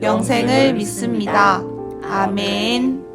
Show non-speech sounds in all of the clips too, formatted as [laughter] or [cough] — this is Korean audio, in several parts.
영생을 믿습니다. 아멘.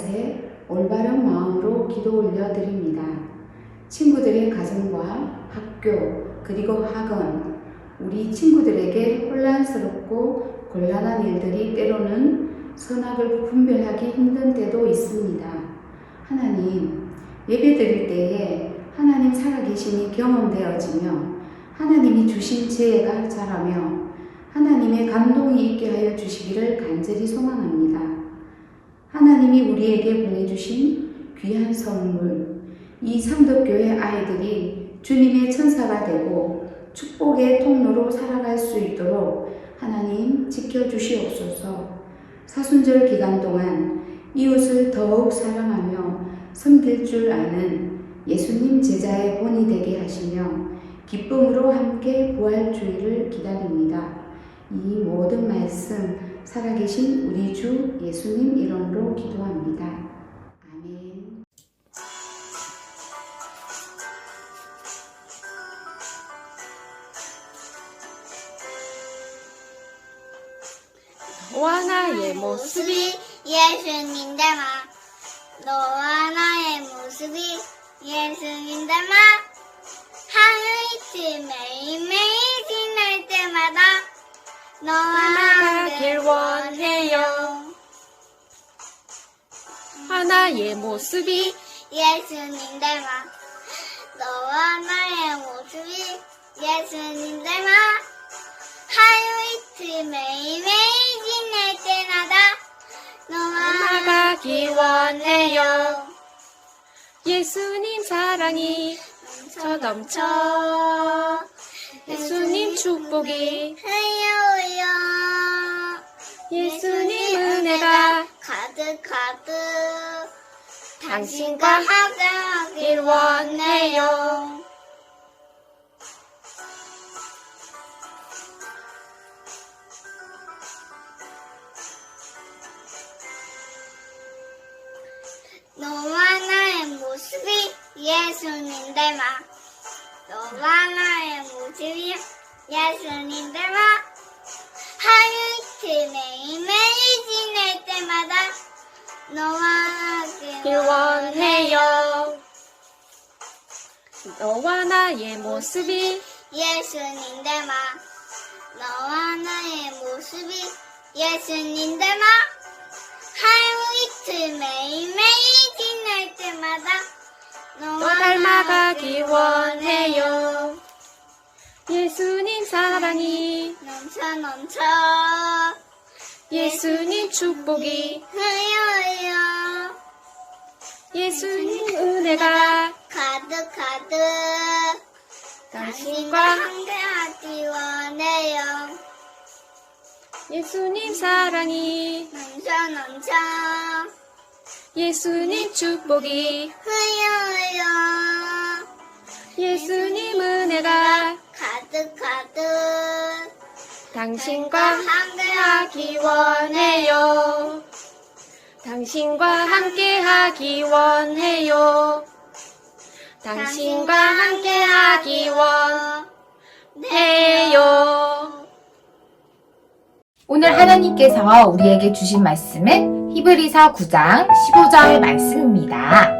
자세, 올바른 마음으로 기도 올려드립니다. 친구들의 가정과 학교, 그리고 학원, 우리 친구들에게 혼란스럽고 곤란한 일들이 때로는 선악을 분별하기 힘든 때도 있습니다. 하나님, 예배 드릴 때에 하나님 살아계심이 경험되어지며 하나님이 주신 지혜가 자라며 하나님의 감동이 있게 하여 주시기를 간절히 소망합니다. 하나님이 우리에게 보내주신 귀한 선물, 이 삼덕교회 아이들이 주님의 천사가 되고 축복의 통로로 살아갈 수 있도록 하나님 지켜주시옵소서. 사순절 기간 동안 이웃을 더욱 사랑하며 섬길 줄 아는 예수님 제자의 본이 되게 하시며 기쁨으로 함께 부활주의를 기다립니다. 이 모든 말씀 살아계신 우리 주 예수님 이름으로 기도합니다. 아멘. 너와 나의 모습이 예수님 닮아 너와 나의 모습이 예수님 닮아 하늘빛이 매일매일 지날 때마다 함께 원해요. 하나의 모습이 예수님 닮아 너와 나의 모습이 예수님 닮아 하루 이틀 매일매일 지낼 때마다 너와 나가길 원해요. 예수님 사랑이 저 넘쳐 예수님 축복이 흘러요 예수님 은혜가 가득 가득 당신과 함께 하길 원해요. 너와 나의 모습이 예수님 닮아 너와 나 의 모습이 예수님 닮아 하루 이틀 매일 매일 지낼 때마다 너와 함께 길 원해요. 너와 나의 모습이 예수님 닮아 너와 나의 모습이 예수님 닮아 하루 이틀 매일 매일 지날 때마다 또 너와 닮아가길 원해요. 예수님 사랑이. 넘쳐 넘쳐. 예수님 축복이. 흘러요. 예수님 은혜가 가득 가득. 당신과 함께하기 원해요. 예수님 사랑이. 넘쳐 넘쳐. 예수님 축복이. 흘러요. 예수님 은혜가 가득 가득 당신과 함께하기 원해요. 당신과 함께하기 원해요. 당신과 함께하기 원해요. 오늘 하나님께서 우리에게 주신 말씀은 히브리서 9장 15절 말씀입니다.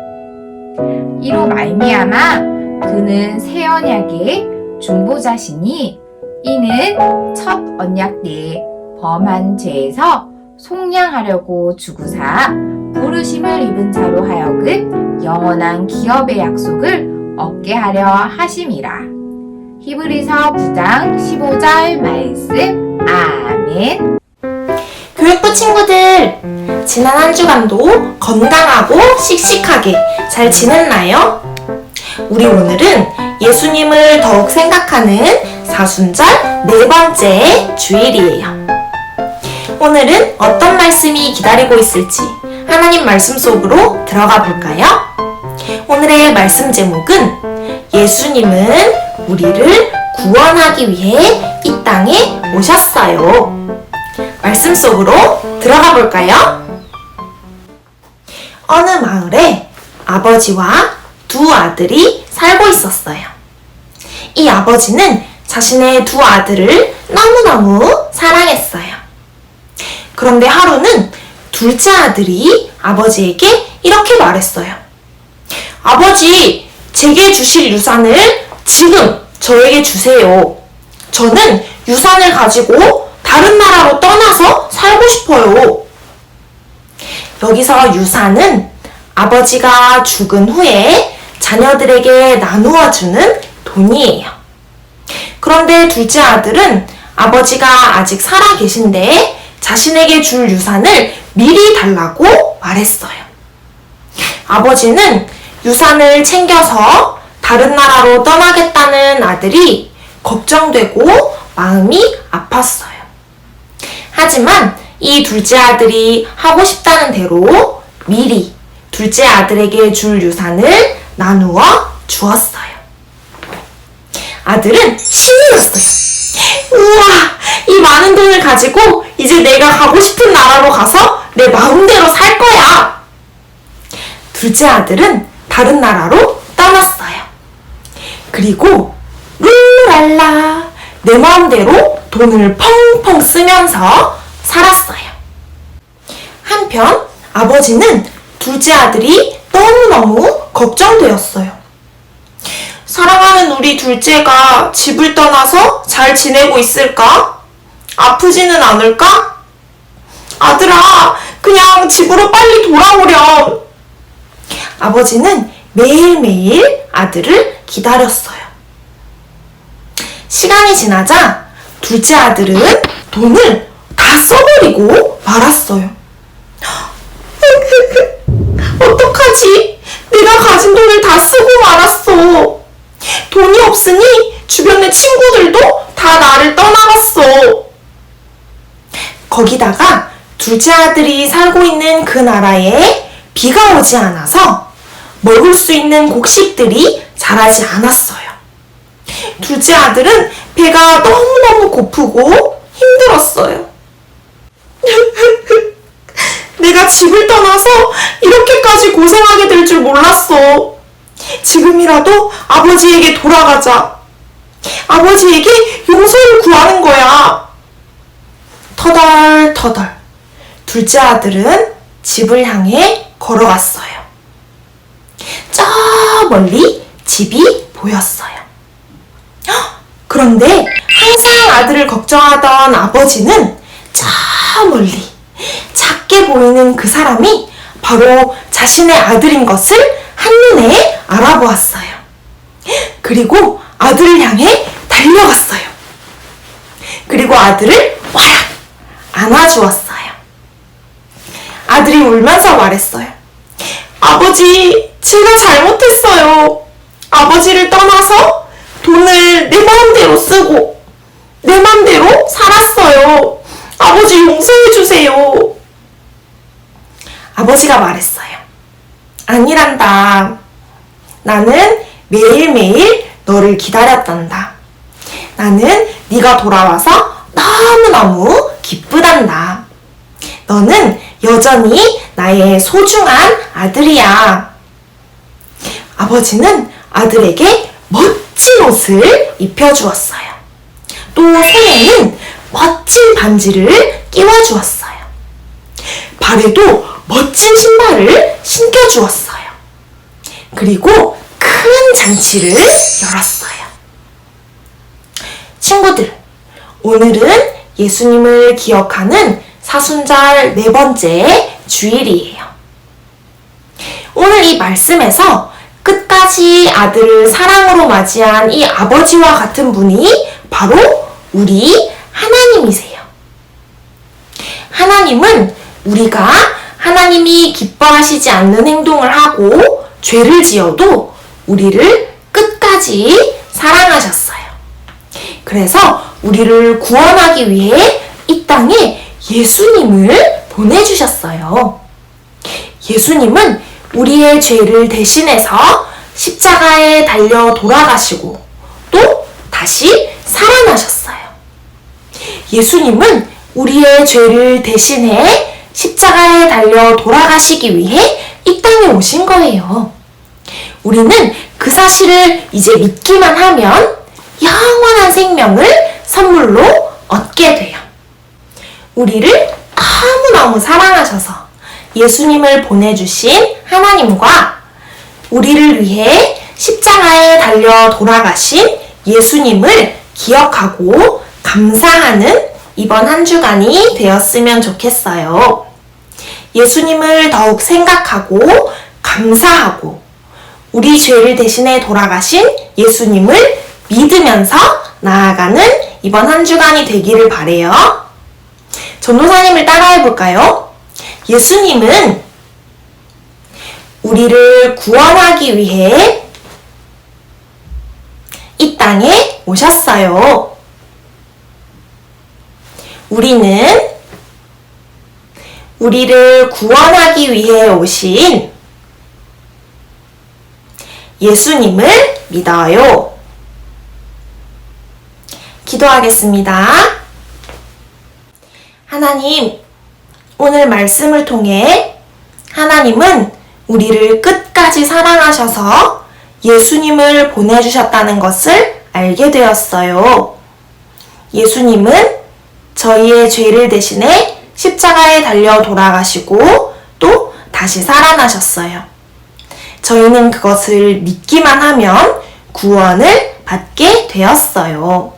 이로 말미암아 그는 새 언약의 중보자시니 이는 첫 언약 때 범한 죄에서 속량하려고 주구사 부르심을 입은 자로 하여금 영원한 기업의 약속을 얻게 하려 하심이라. 히브리서 9장 15절 말씀 아멘. 교육부 친구들, 지난 한 주간도 건강하고 씩씩하게 잘 지냈나요? 우리 오늘은 예수님을 더욱 생각하는 사순절 네 번째 주일이에요. 오늘은 어떤 말씀이 기다리고 있을지 하나님 말씀 속으로 들어가 볼까요? 오늘의 말씀 제목은 예수님은 우리를 구원하기 위해 이 땅에 오셨어요. 말씀 속으로 들어가 볼까요? 어느 마을에 아버지와 두 아들이 살고 있었어요. 이 아버지는 자신의 두 아들을 너무너무 사랑했어요. 그런데 하루는 둘째 아들이 아버지에게 이렇게 말했어요. 아버지, 제게 주실 유산을 지금 저에게 주세요. 저는 유산을 가지고 다른 나라로 떠나서 살고 싶어요. 여기서 유산은 아버지가 죽은 후에 자녀들에게 나누어 주는 돈이에요. 그런데 둘째 아들은 아버지가 아직 살아 계신데 자신에게 줄 유산을 미리 달라고 말했어요. 아버지는 유산을 챙겨서 다른 나라로 떠나겠다는 아들이 걱정되고 마음이 아팠어요. 하지만 이 둘째 아들이 하고 싶다는 대로 미리 둘째 아들에게 줄 유산을 나누어 주었어요. 아들은 신이 났어요. 우와, 이 많은 돈을 가지고 이제 내가 가고 싶은 나라로 가서 내 마음대로 살 거야. 둘째 아들은 다른 나라로 떠났어요. 그리고 룰루랄라 내 마음대로 돈을 펑펑 쓰면서 살았어요. 한편 아버지는 둘째 아들이 너무너무 걱정되었어요. 사랑하는 우리 둘째가 집을 떠나서 잘 지내고 있을까? 아프지는 않을까? 아들아, 그냥 집으로 빨리 돌아오렴. 아버지는 매일매일 아들을 기다렸어요. 시간이 지나자 둘째 아들은 돈을 다 써버리고 말았어요. [laughs] 어떡하지? 내가 가진 돈을 다 쓰고 말았어. 돈이 없으니 주변의 친구들도 다 나를 떠나갔어. 거기다가 둘째 아들이 살고 있는 그 나라에 비가 오지 않아서 먹을 수 있는 곡식들이 자라지 않았어요. 둘째 아들은 배가 너무너무 고프고 힘들었어요. [laughs] 내가 집을 떠나서 이렇게까지 고생하게 될 줄 몰랐어. 지금이라도 아버지에게 돌아가자. 아버지에게 용서를 구하는 거야. 터덜터덜. 둘째 아들은 집을 향해 걸어갔어요. 저 멀리 집이 보였어요. 헉! 그런데 항상 아들을 걱정하던 아버지는 저 멀리 작 게 보이는 그 사람이 바로 자신의 아들인 것을 한눈에 알아보았어요. 그리고 아들을 향해 달려갔어요. 그리고 아들을 와락 안아주었어요. 아들이 울면서 말했어요. 아버지, 제가 잘못했어요. 아버지를 떠나서 돈을 내 마음대로 쓰고 내 마음대로 살았어요. 아버지 용서해 주세요. 아버지가 말했어요. 아니란다. 나는 매일매일 너를 기다렸단다. 나는 네가 돌아와서 너무너무 기쁘단다. 너는 여전히 나의 소중한 아들이야. 아버지는 아들에게 멋진 옷을 입혀주었어요. 또 손에는 멋진 반지를 끼워주었어요. 발에도 멋진 신발을 신겨주었어요. 그리고 큰 잔치를 열었어요. 친구들, 오늘은 예수님을 기억하는 사순절 네 번째 주일이에요. 오늘 이 말씀에서 끝까지 아들을 사랑으로 맞이한 이 아버지와 같은 분이 바로 우리 하나님이세요. 하나님은 우리가 하나님이 기뻐하시지 않는 행동을 하고 죄를 지어도 우리를 끝까지 사랑하셨어요. 그래서 우리를 구원하기 위해 이 땅에 예수님을 보내주셨어요. 예수님은 우리의 죄를 대신해서 십자가에 달려 돌아가시고 또 다시 살아나셨어요. 예수님은 우리의 죄를 대신해 달려 돌아가시기 위해 이 땅에 오신 거예요. 우리는 그 사실을 이제 믿기만 하면 영원한 생명을 선물로 얻게 돼요. 우리를 너무너무 사랑하셔서 예수님을 보내주신 하나님과 우리를 위해 십자가에 달려 돌아가신 예수님을 기억하고 감사하는 이번 한 주간이 되었으면 좋겠어요. 예수님을 더욱 생각하고 감사하고 우리 죄를 대신해 돌아가신 예수님을 믿으면서 나아가는 이번 한 주간이 되기를 바래요. 전도사님을 따라해 볼까요? 예수님은 우리를 구원하기 위해 이 땅에 오셨어요. 우리는 우리를 구원하기 위해 오신 예수님을 믿어요. 기도하겠습니다. 하나님, 오늘 말씀을 통해 하나님은 우리를 끝까지 사랑하셔서 예수님을 보내주셨다는 것을 알게 되었어요. 예수님은 저희의 죄를 대신해 십자가에 달려 돌아가시고 또 다시 살아나셨어요. 저희는 그것을 믿기만 하면 구원을 받게 되었어요.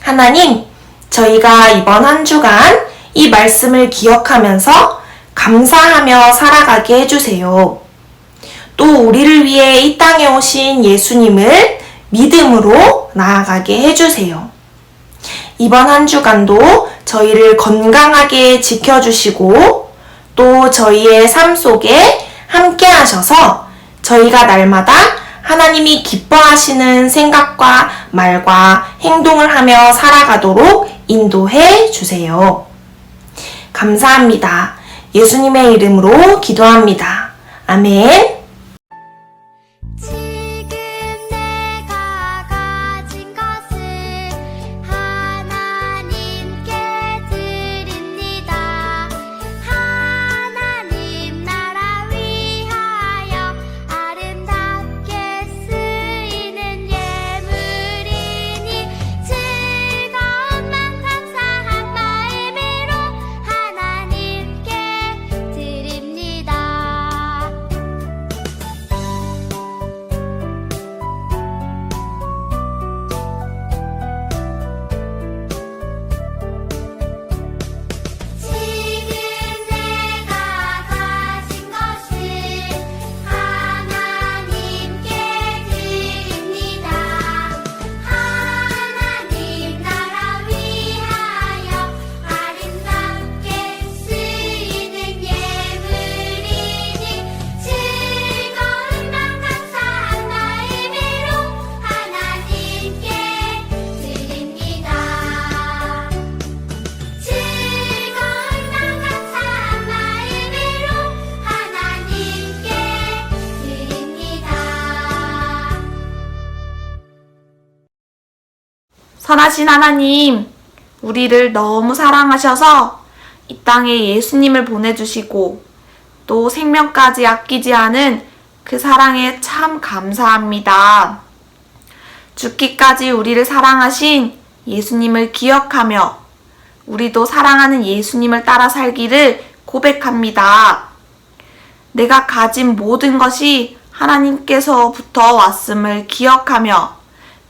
하나님, 저희가 이번 한 주간 이 말씀을 기억하면서 감사하며 살아가게 해주세요. 또 우리를 위해 이 땅에 오신 예수님을 믿음으로 나아가게 해주세요. 이번 한 주간도 저희를 건강하게 지켜주시고 또 저희의 삶 속에 함께 하셔서 저희가 날마다 하나님이 기뻐하시는 생각과 말과 행동을 하며 살아가도록 인도해 주세요. 감사합니다. 예수님의 이름으로 기도합니다. 아멘. 선하신 하나님, 우리를 너무 사랑하셔서 이 땅에 예수님을 보내주시고 또 생명까지 아끼지 않은 그 사랑에 참 감사합니다. 죽기까지 우리를 사랑하신 예수님을 기억하며 우리도 사랑하는 예수님을 따라 살기를 고백합니다. 내가 가진 모든 것이 하나님께서부터 왔음을 기억하며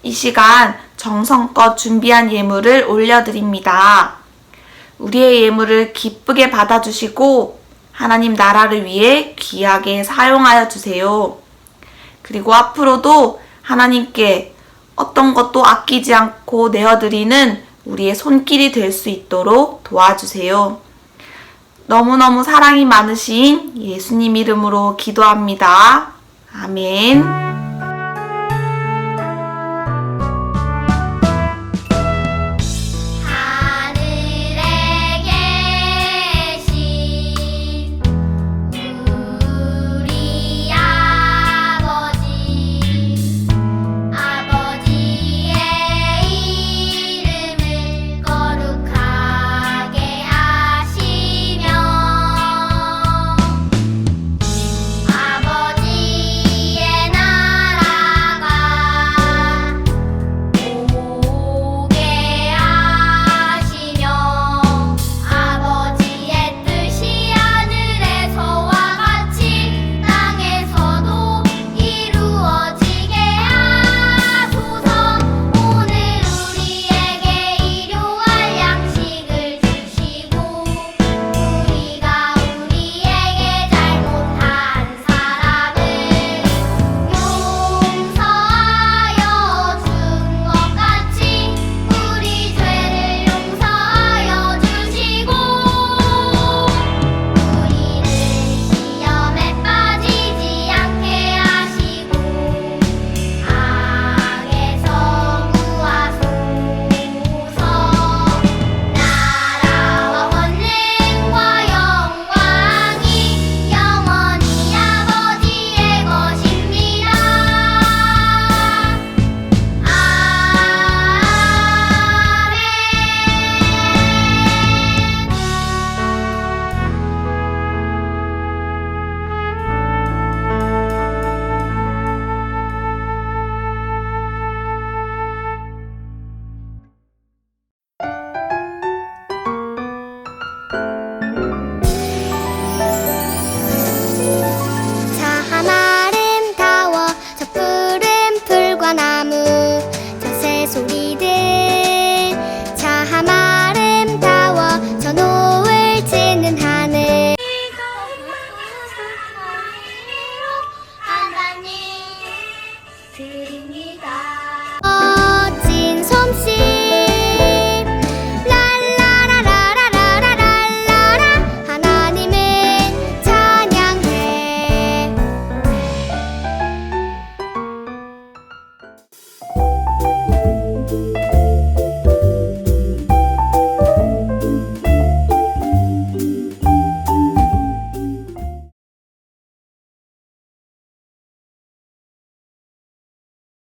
이 시간 정성껏 준비한 예물을 올려드립니다. 우리의 예물을 기쁘게 받아주시고 하나님 나라를 위해 귀하게 사용하여 주세요. 그리고 앞으로도 하나님께 어떤 것도 아끼지 않고 내어드리는 우리의 손길이 될 수 있도록 도와주세요. 너무너무 사랑이 많으신 예수님 이름으로 기도합니다. 아멘.